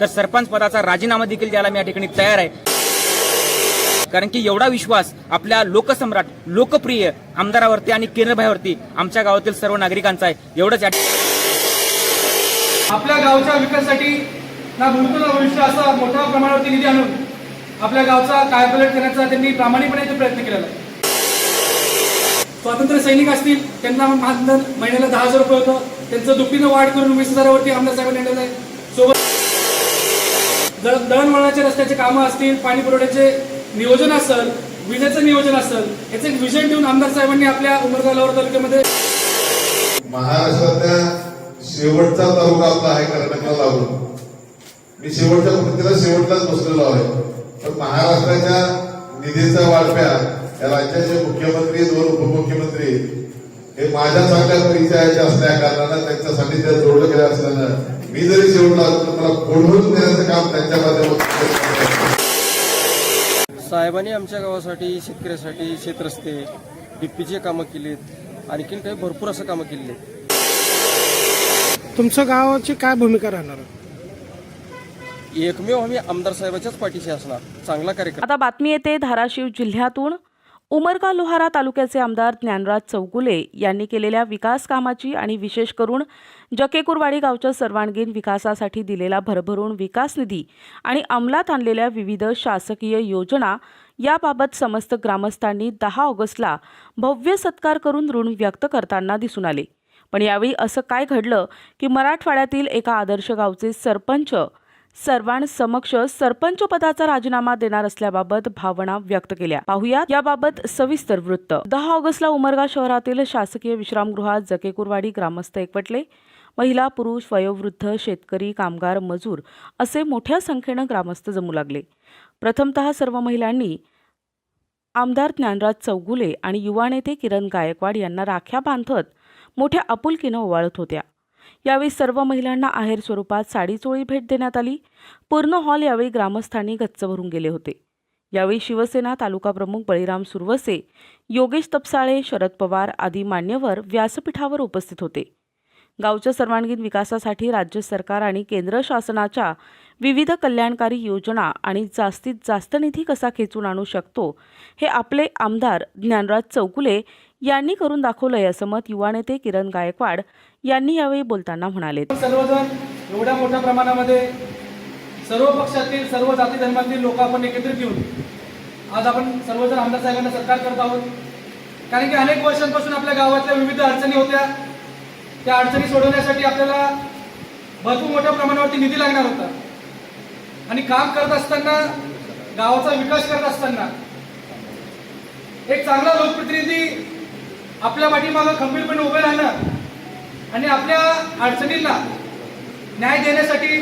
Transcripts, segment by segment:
तर सरपंच पदाचा राजीनामा देखील द्यायला मी या ठिकाणी तयार आहे. कारण की एवढा विश्वास आपल्या लोकसम्राट लोकप्रिय आमदारावरती आणि केंद्रभाईवरती आमच्या गावातील सर्व नागरिकांचा आहे. एवढंच या आपल्या गावच्या विकासासाठी ना भूतपूर्व भविष्य असा मोठ्या प्रमाणावरती निधी आणून आपल्या गावचा कायापालट करण्याचा त्यांनी प्रामाणिकपणे प्रयत्न केलेला आहे. स्वातंत्र्य सैनिक असतील त्यांना मानधन महिन्याला दहा हजार रुपये होतं. त्यांचं दुपटीनं वाढ करून वीस हजारावरती आमदार साहेबांनी आणलेलं आहे. सोबत जर दळणवळणाचे रस्त्याचे कामं असतील पाणी पुरवठ्याचे नियोजन असेल विजेचं नियोजन असेल याचं एक विजन ठेवून आमदार साहेबांनी आपल्या उमरगा तालुक्यामध्ये महाराष्ट्रातल्या शेवटचा तालुका आपला आहे कर्नाटकला लागून मी शेवटच्या कृतीला शेवटलाच बसलेलो आहे. पण महाराष्ट्राच्या निधीचा वाढप्या या राज्याचे मुख्यमंत्री दोन उपमुख्यमंत्री हे माझ्या चांगल्या परिचयाचे असल्या कारणानं त्यांच्या सानिध्यात जोडलं गेलं असल्यानं मी जरी शेवटला असलो तर मला बोलवून देण्याचं काम त्यांच्या माध्यमातून साहेबांनी आमच्या गावासाठी शेतकऱ्यासाठी शेतरस्ते डिप्पीचे कामं केलीत. आणखीन काही भरपूर असं कामं केलेली आहेत. तुमच्या गावाची काय भूमिका राहणार? एकमेव आम्ही आमदार साहेबाच्याच पाठीशी असणार. चांगला कार्यक्रम. आता बातमी येते धाराशिव जिल्ह्यातून. उमरगा लोहारा तालुक्याचे आमदार ज्ञानराज चौगुले यांनी केलेल्या विकास कामाची आणि विशेष करून जकेकुरवाडी गावच्या सर्वांगीण विकासासाठी दिलेला भरभरून विकास निधी आणि अंमलात आणलेल्या विविध शासकीय योजना याबाबत समस्त ग्रामस्थांनी दहा ऑगस्टला भव्य सत्कार करून ऋण व्यक्त करताना दिसून आले. पण यावेळी असं काय घडलं की मराठवाड्यातील एका आदर्श गावचे सरपंच सर्वांसमक्ष सरपंच पदाचा राजीनामा देणार असल्याबाबत भावना व्यक्त केल्या. पाहूया याबाबत सविस्तर वृत्त. दहा ऑगस्टला उमरगा शहरातील शासकीय विश्रामगृहात जकेकुरवाडी ग्रामस्थ एकवटले. महिला पुरुष वयोवृद्ध शेतकरी कामगार मजूर असे मोठ्या संख्येनं ग्रामस्थ जमू लागले. प्रथमतः सर्व महिलांनी आमदार ज्ञानराज चौगुले आणि युवा नेते किरण गायकवाड यांना राख्या बांधत मोठ्या आपुलकीनं ओवाळत होत्या. यावेळी सर्व महिलांना आहेर स्वरूपात साडी चोळी भेट देण्यात आली. पूर्ण हॉल यावेळी ग्रामस्थांनी गच्च भरून गेले होते. यावेळी शिवसेना तालुका प्रमुख बळीराम सुरवसे योगेश तपसाळे शरद पवार आदी मान्यवर व्यासपीठावर उपस्थित होते. गावच्या सर्वांगीण विकासासाठी राज्य सरकार आणि केंद्र शासनाच्या विविध कल्याणकारी योजना आणि जास्तीत जास्त निधी कसा खेचून आणू शकतो हे आपले आमदार ज्ञानराज चौकुले यांनी करून दाखवलंय असं मत युवा नेते किरण गायकवाड यांनी यावेळी बोलताना म्हणाले. सर्वजण एवढ्या मोठ्या प्रमाणामध्ये सर्व पक्षातील सर्व जाती धर्मातील लोक आपण एकत्रित येऊन आज आपण सर्वजण आमदार साहेबांना सत्कार करत आहोत. कारण की अनेक वर्षांपासून आपल्या गावातल्या विविध अडचणी होत्या. त्या अडचणी सोडवण्यासाठी आपल्याला भरपूर मोठ्या प्रमाणावरती निधी लागणार होता. आणि काम करत असताना गावाचा विकास करत असताना एक चांगला लोकप्रतिनिधी आपल्या पाठीमागं खंबीरपणे उभे राहणं आणि आपल्या अडचणींना न्याय देण्यासाठी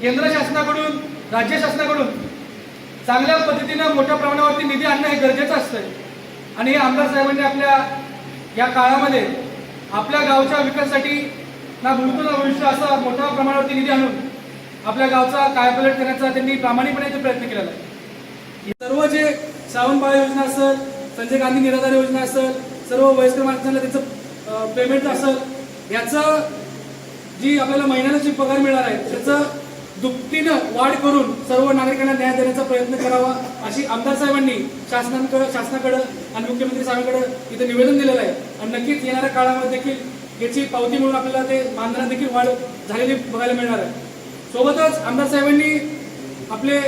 केंद्र शासनाकडून राज्य शासनाकडून चांगल्या पद्धतीनं मोठ्या प्रमाणावरती निधी आणणं हे गरजेचं असतं आणि हे आमदार साहेबांनी आपल्या या काळामध्ये आपल्या गावच्या विकासासाठी ना भूतपूर्व भविष्य असा मोठ्या प्रमाणावरती निधी आणून आपल्या गावचा कायापालट करण्याचा त्यांनी प्रामाणिकपणे प्रयत्न केलेला आहे. सर्व जे श्रावणबाळ योजना असेल संजय गांधी निराधार योजना असेल सर्व वयस्कर माणसांना त्याचं पेमेंट असेल याचं जी आपल्याला महिन्याला जी पगार मिळणार आहे त्याचं दुपटीनं वाढ करून सर्व नागरिकांना न्याय देण्याचा प्रयत्न करावा अशी आमदार साहेबांनी शासनाकडं शासनाकडं आणि मुख्यमंत्री साहेबांकडे इथे निवेदन दिलेलं आहे. आणि नक्कीच येणाऱ्या काळामध्ये देखील याची पावती म्हणून आपल्याला ते मानधनात देखील वाढ झालेली बघायला मिळणार आहे. सोबतच आमदार साहेबांनी आपले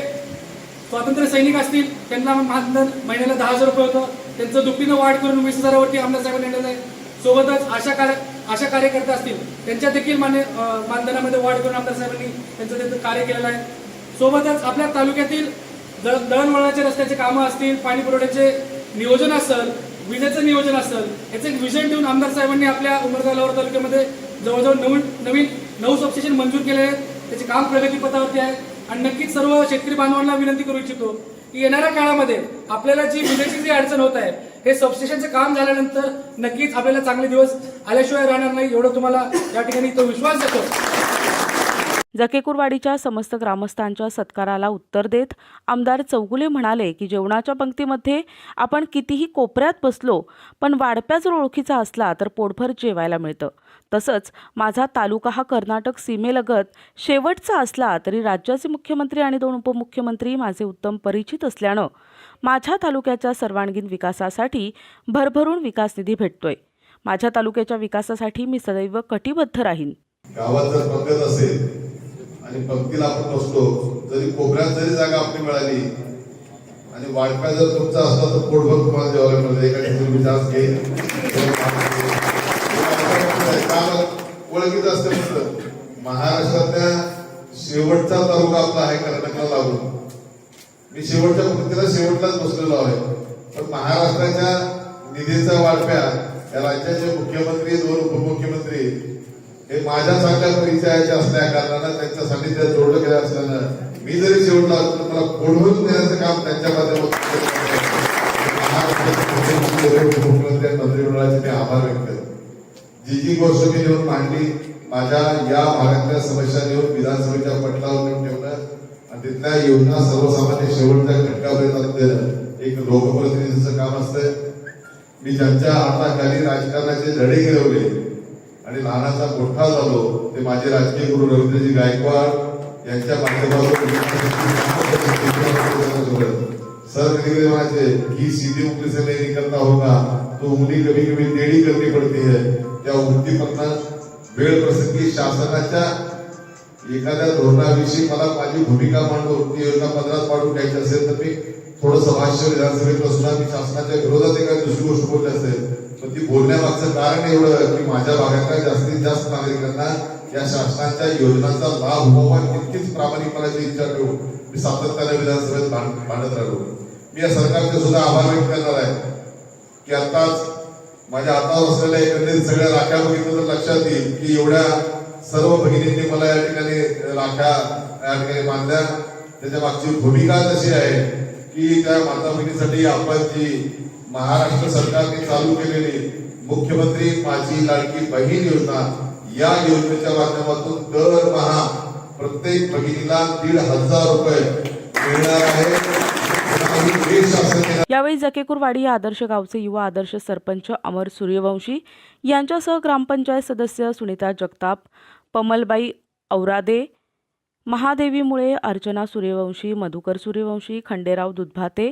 स्वातंत्र्य सैनिक असतील त्यांना मानधन महिन्याला दहा हजार रुपये होतं. त्यांचं दुपटीनं वाढ करून वीस हजारावरती आमदार साहेबांनी आणलेलं आहे. सोबतच आशा कार्य आशा कार्यकर्ते असतील त्यांच्या देखील मान्य मानधनामध्ये वाढ करून आमदार साहेबांनी त्यांचं त्यांचं कार्य केलेलं आहे. सोबतच आपल्या तालुक्यातील दळ- दळणवळणाचे रस्त्याचे कामं असतील पाणी पुरवठ्याचे नियोजन असेल विजेचं नियोजन असेल याचं एक विजन ठेवून आमदार साहेबांनी आपल्या उमरगा लोहर तालुक्यामध्ये जवळजवळ नवीन नवीन नऊ सबस्टेशन मंजूर केले आहेत. त्याचे काम प्रगतीपथावरती आहे. आणि नक्कीच सर्व शेतकरी बांधवांना विनंती करू इच्छितो की येणाऱ्या काळामध्ये आपल्याला जी विजेची जी अडचण होत आहे हे सबस्टेशनचं काम झाल्यानंतर नक्कीच आपल्याला चांगले दिवस आल्याशिवाय राहणार नाही एवढं तुम्हाला या ठिकाणी तो विश्वास देतो. जकेकुरवाडीच्या समस्त ग्रामस्थांच्या सत्काराला उत्तर देत आमदार चौगुले म्हणाले की जेवणाच्या पंक्तीमध्ये आपण कितीही कोपऱ्यात बसलो पण वाढप्या जर ओळखीचा असला तर पोटभर जेवायला मिळतं. तसंच माझा तालुका हा कर्नाटक सीमेलगत शेवटचा असला तरी राज्याचे मुख्यमंत्री आणि दोन उपमुख्यमंत्री माझे उत्तम परिचित असल्यानं माझ्या तालुक्याच्या सर्वांगीण विकासासाठी भरभरून विकास निधी भेटतोय. माझ्या तालुक्याच्या विकासासाठी मी सदैव कटिबद्ध राहीन. गावात जर असेल आणि पंक्तीला आपण बसलो जरी कोपऱ्यात जरी जागा आपली मिळाली आणि वाटप्या जर तुमचा असला तर पोटभर तुम्हाला जेवायला मिळते एका ठिकाणी तुम्ही जास्त घेईल. काम ओळखीचं असतं फक्त महाराष्ट्रातल्या शेवटचा तालुका आपला आहे कर्नाटकला लागून. मी शेवटच्या कृतीला शेवटलाच बसलेलो आहे. पण महाराष्ट्राच्या निधीचा वाटप्या या राज्याचे मुख्यमंत्री दोन उपमुख्यमंत्री हे माझ्या चांगल्या परिचयाचे असल्या कारणानं त्यांच्यासाठी ते जोडलं गेलं असल्यानं मी जरी शेवटला असलो तर मला पोटभरून देण्याचं काम त्यांच्या माध्यमातून मुख्यमंत्री मंत्रिमंडळाचे मी आभार व्यक्त जी जी गोष्ट मी घेऊन मांडली माझ्या या भागातल्या समस्या देऊन विधानसभेच्या पटलावर नेऊन ठेवणं आणि तिथल्या योजना सर्वसामान्य शेवटच्या घटकापर्यंत देणं एक लोकप्रतिनिधीचं काम असतं मी ज्यांच्या हाताखाली राजकारणाचे धडे गिरवले. आणि लहानाचा मोठा झालो ते माझे राजकीय गुरु रवींद्रजी गायकवाड यांच्या माध्यमातून सर कधी कधी म्हणायचे ही सीधी उंगली से नहीं निकलता होगा तो उंगली कभी कभी टेढ़ी करनी पड़ती है. त्या उंगलीपणा वेळ प्रसंगी शासनाच्या एखाद्या धोरणाविषयी मला माझी भूमिका मांडतो ती योजना पदरात पाडून घ्यायची असेल तर मी थोडस भाष्य विधानसभेत असताना मी शासनाच्या विरोधात एखादी दुसरी गोष्ट बोलली असेल. पण ती बोलण्यामागचं कारण एवढं की माझ्या भागातल्या जास्तीत जास्त नागरिकांना या शासनाच्या योजनांचा लाभ व्हावा तितकीच प्रामाणिकपणाची इच्छा ठेवून मी सातत्याने विधानसभेत मांडत राहिलो. मी या सरकारचे सुद्धा आभार व्यक्त करणार आहे की आताच माझ्या हातावर असलेल्या एकंदरीत सगळ्या राख्या बघितलं तर लक्षात येईल की एवढ्या सर्व भगिनींनी मला या ठिकाणी राख्या या ठिकाणी बांधल्या. त्याच्या मागची भूमिका तशी आहे की त्या माता भगिनीसाठी आपण जी महाराष्ट्र सरकारने चालू केलेली मुख्यमंत्री माझी लाडकी बहीण योजना या योजनेच्या माध्यमातून दरमहा प्रत्येक बहिणीला दीड हजार रुपये मिळणार आहे. यावेळी जकेकुरवाडी या आदर्श गावचे युवा आदर्श सरपंच अमर सूर्यवंशी यांच्यासह ग्रामपंचायत सदस्य सुनीता जगताप पमलबाई औरादे महादेवी मुळे अर्चना सूर्यवंशी मधुकर सूर्यवंशी खंडेराव दुधभाते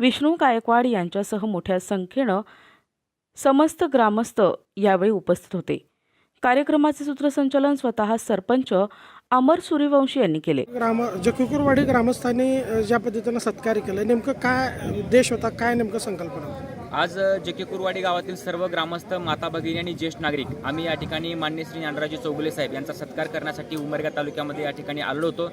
विष्णू गायकवाड यांच्यासह मोठ्या संख्येनं समस्त ग्रामस्थ यावेळी उपस्थित होते. कार्यक्रमाचे सूत्रसंचालन स्वतः सरपंच अमर सूर्यवंशी यांनी केले. ग्राम जकुकुरवाडी ग्रामस्थांनी अ, ज्या पद्धतीनं सत्कार केलं नेमकं काय उद्देश होता काय नेमकं संकल्पना? होती? आज जेके कुरवाडी गावातील सर्व ग्रामस्थ माता भगिनी आणि ज्येष्ठ नागरिक आम्ही या ठिकाणी मान्य श्री ज्ञानराजे चौगुले साहेब यांचा सत्कार करण्यासाठी उमरगा तालुक्यामध्ये या ठिकाणी आलो होतो.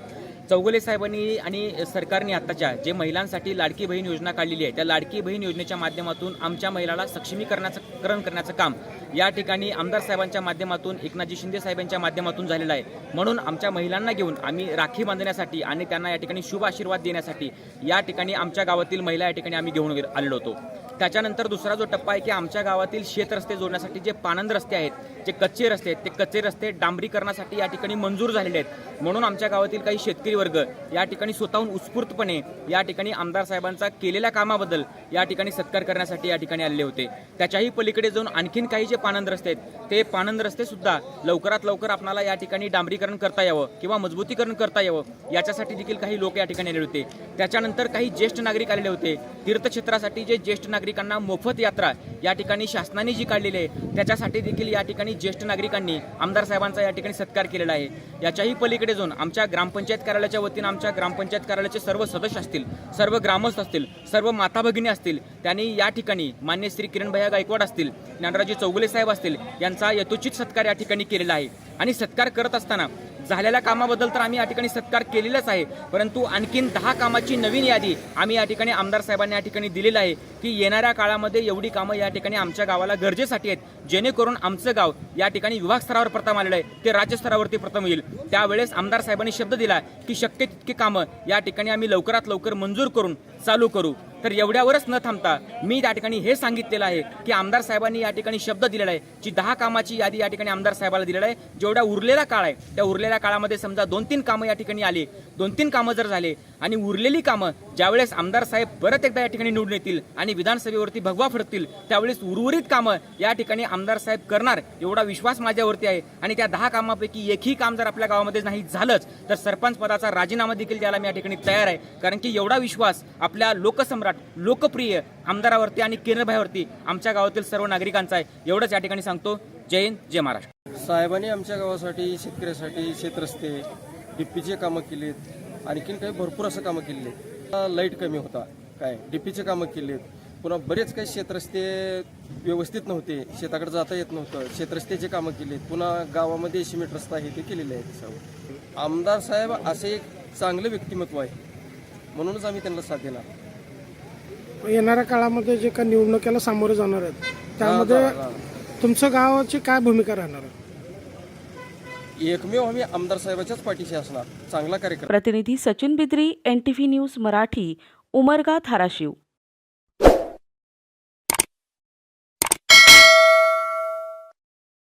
चौगुले साहेबांनी आणि सरकारने आत्ताच्या जे महिलांसाठी लाडकी बहीण योजना काढलेली आहे त्या लाडकी बहीण योजनेच्या माध्यमातून आमच्या महिलाला सक्षमीकरणाचं करण करण्याचं काम या ठिकाणी आमदार साहेबांच्या माध्यमातून एकनाथजी शिंदे साहेबांच्या माध्यमातून झालेलं आहे. म्हणून आमच्या महिलांना घेऊन आम्ही राखी बांधण्यासाठी आणि त्यांना या ठिकाणी शुभ आशीर्वाद देण्यासाठी या ठिकाणी आमच्या गावातील महिला या ठिकाणी आम्ही घेऊन आलेलो होतो. त्याच्यानंतर दुसरा जो टप्पा आहे की आमच्या गावातील शेत रस्ते जोडण्यासाठी जे पानंद रस्ते आहेत जे कच्चे रस्ते आहेत ते कच्चे रस्ते डांबरीकरणासाठी या ठिकाणी मंजूर झालेले आहेत. म्हणून आमच्या गावातील काही शेतकरी वर्ग या ठिकाणी स्वतःहून उत्स्फूर्तपणे या ठिकाणी आमदार साहेबांचा केलेल्या कामाबद्दल या ठिकाणी सत्कार करण्यासाठी या ठिकाणी आलेले होते. त्याच्याही पलीकडे जाऊन आणखीन काही जे पानंद रस्ते आहेत ते पानंद रस्ते सुद्धा लवकरात लवकर आपणाला या ठिकाणी डांबरीकरण करता यावं किंवा मजबूतीकरण करता यावं याच्यासाठी देखील काही लोक या ठिकाणी आलेले होते. त्याच्यानंतर काही ज्येष्ठ नागरिक आलेले होते. तीर्थक्षेत्रासाठी जे ज्येष्ठ नागरिक नागरिकांना मोफत यात्रा या ठिकाणी शासनाने जी काढलेली आहे त्याच्यासाठी देखील या ठिकाणी ज्येष्ठ नागरिकांनी आमदार साहेबांचा या ठिकाणी सत्कार केलेला आहे. याच्याही पलीकडे जाऊन आमच्या ग्रामपंचायत कार्यालयाच्या वतीनं आमच्या ग्रामपंचायत कार्यालयाचे सर्व सदस्य असतील सर्व ग्रामस्थ असतील सर्व माता भगिनी असतील त्यांनी या ठिकाणी मान्य श्री किरणभैया गायकवाड असतील ज्ञानराजे चौगुले साहेब असतील यांचा यथोचित सत्कार या ठिकाणी केलेला आहे. आणि सत्कार करत असताना झालेल्या कामाबद्दल तर आम्ही या ठिकाणी सत्कार केलेलाच आहे. परंतु आणखीन दहा कामाची नवीन यादी आम्ही या ठिकाणी आमदार साहेबांनी या ठिकाणी दिलेलं आहे की येणाऱ्या काळामध्ये एवढी कामं या ठिकाणी आमच्या गावाला गरजेसाठी आहेत जेणेकरून आमचं गाव या ठिकाणी विभाग स्तरावर प्रथम आलेलं आहे ते राज्यस्तरावरती प्रथम येईल. त्यावेळेस आमदार साहेबांनी शब्द दिला की शक्य तितकी कामं या ठिकाणी आम्ही लवकरात लवकर मंजूर करून चालू करू. तर एवढ्यावरच न थांबता मी त्या ठिकाणी हे सांगितलेलं आहे की आमदार साहेबांनी या ठिकाणी शब्द दिलेला आहे जी दहा कामाची यादी या ठिकाणी आमदार साहेबाला दिलेला आहे. जेवढा उरलेला काळ आहे त्या उरलेल्या काळामध्ये समजा दोन तीन कामं या ठिकाणी आली. दोन तीन कामं जर झाले आणि उरलेली कामं ज्यावेळेस आमदार साहेब परत एकदा या ठिकाणी निवडून येतील आणि विधानसभेवरती भगवा फडतील त्यावेळेस उर्वरित कामं या ठिकाणी आमदार साहेब करणार एवढा विश्वास माझ्यावरती आहे. आणि त्या दहा कामापैकी एकही काम जर आपल्या गावामध्ये नाही झालंच तर सरपंच पदाचा राजीनामा देखील द्यायला मी या ठिकाणी तयार आहे. कारण की एवढा विश्वास आपल्या लोकसम्राट लोकप्रिय आमदारावरती आणि केंद्रभाईवरती आमच्या गावातील सर्व नागरिकांचा आहे. एवढंच या ठिकाणी सांगतो. जय हिंद जय महाराष्ट्र. साहेबांनी आमच्या गावासाठी शेतकऱ्यासाठी शेतरस्ते डीपीचे कामं केलीत. आणखीन काही भरपूर असं कामं केलेली आहेत. लाइट कमी होता काय डीपीचे कामं केलीत पुन्हा बरेच काही शेतरस्ते व्यवस्थित नव्हते शेताकडे जाता येत नव्हतं शेतरस्त्याचे कामं केलीत पुन्हा गावामध्ये सिमेंट रस्ता आहे ते केलेले आहेत सर्व. आमदार साहेब असे एक चांगलं व्यक्तिमत्व आहे. म्हणूनच आम्ही त्यांना साथ देणार. येणाऱ्या काळामध्ये जे काही निवडणुकीला सामोरे जाणार आहेत त्यामध्ये तुमच्या गावाची काय भूमिका राहणार आहे? एकमेव आम्ही आमदार साहेबाच्याच पाठीशी असणार. चांगला कार्यक्रम. प्रतिनिधी Sachin Bidri N T V news Marathi Umarga Dharashiv.